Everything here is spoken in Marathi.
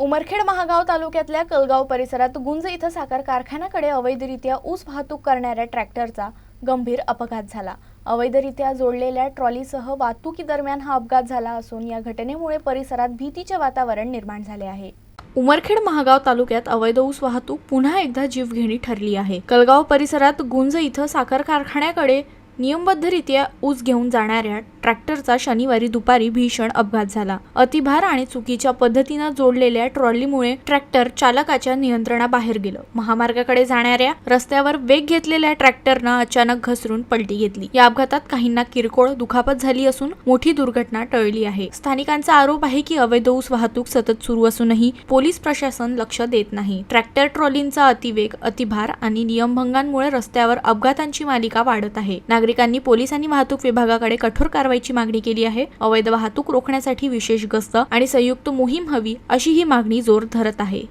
उमरखेड महागाव तालुक्यातल्या कलगाव परिसरात गुंज इथं साखर कारखान्याकडे अवैधरित्या ऊस वाहतूक करणाऱ्या ट्रॅक्टरचा गंभीर अपघात झाला. अवैधरित्या जोडलेल्या ट्रॉलीसह वाहतुकीदरम्यान हा अपघात झाला असून या घटनेमुळे परिसरात भीतीचे वातावरण निर्माण झाले आहे. उमरखेड महागाव तालुक्यात अवैध ऊस वाहतूक पुन्हा एकदा जीवघेणी ठरली आहे. कलगाव परिसरात गुंज इथं साखर कारखान्याकडे नियमबद्धरित्या ऊस घेऊन जाणाऱ्या ट्रॅक्टरचा शनिवारी दुपारी भीषण अपघात झाला. अतिभार आणि चुकीच्या पद्धतीनं जोडलेल्या ट्रॉलीमुळे ट्रॅक्टर चालकाच्या नियंत्रणाबाहेर गेलं. महामार्गाकडे जाणाऱ्या रस्त्यावर वेग घेतलेल्या ट्रॅक्टरनं अचानक घसरून पलटी घेतली. या अपघातात काहींना किरकोळ दुखापत झाली असून मोठी दुर्घटना टळली आहे. स्थानिकांचा आरोप आहे की अवैध ऊस वाहतूक सतत सुरू असूनही पोलीस प्रशासन लक्ष देत नाही. ट्रॅक्टर ट्रॉलींचा अतिवेग अतिभार आणि नियमभंगांमुळे रस्त्यावर अपघातांची मालिका वाढत आहे. नागरिकांनी पोलीस आणि वाहतूक विभागाकडे कठोर कारवाईची मागणी केली आहे. अवैध वाहतूक रोखण्यासाठी विशेष गस्त आणि संयुक्त मोहीम हवी अशी ही मागणी जोर धरत आहे.